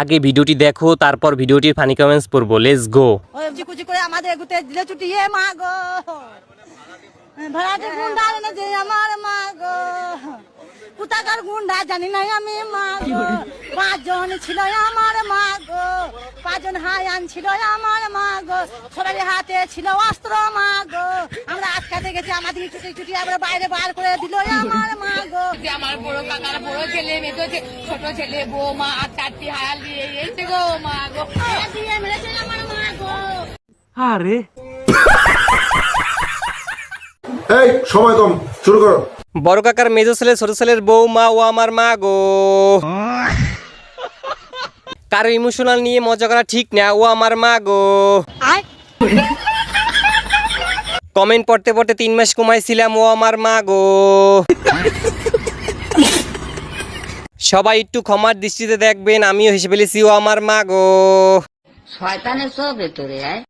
আগে ভিডিওটি দেখো, তারপর ভিডিওটির ফানি কমেন্টস পড়ব। লেটস গো করে আমাদের গুতে দিলে ছুটি মা গো। গুন্ডা এনে যে আমার মা গো। গুন্ডা জানি না আমি, মা গো। পাঁচজন ছিল আমার মা গো। পাঁচজন হায়ান ছিল আমার মা গো। হাতে ছিল অস্ত্র, মা গো। আমরা আটকাতে গেছি, আমাদের ছুটি, আমরা বাইরে বার করে দিল আমার যে আমার বড় কাকার বড় ছেলে মেয়ে তো ছোট ছেলে বৌমা আর চারটি হায়াল দিয়ে এসে গো মা গো। এরা দিয়ে মেরেছে আমার মা গো। এই সময় কম শুরু করো। বড় কাকার মেজো ছেলে ছোট ছেলের বউ মা ও আমার মা গো। কারও ইমোশনাল নিয়ে মজা করা ঠিক না ও আমার মা গো। কমেন্ট পড়তে পড়তে তিন মাস কমাইছিলাম ও আমার মা গো। সবাই একটু ক্ষমার দৃষ্টিতে দেখবেন, আমিও হেসে ফেলেছি, ও আমার মা গো। শয়তানের সব ভেতরে, আয়।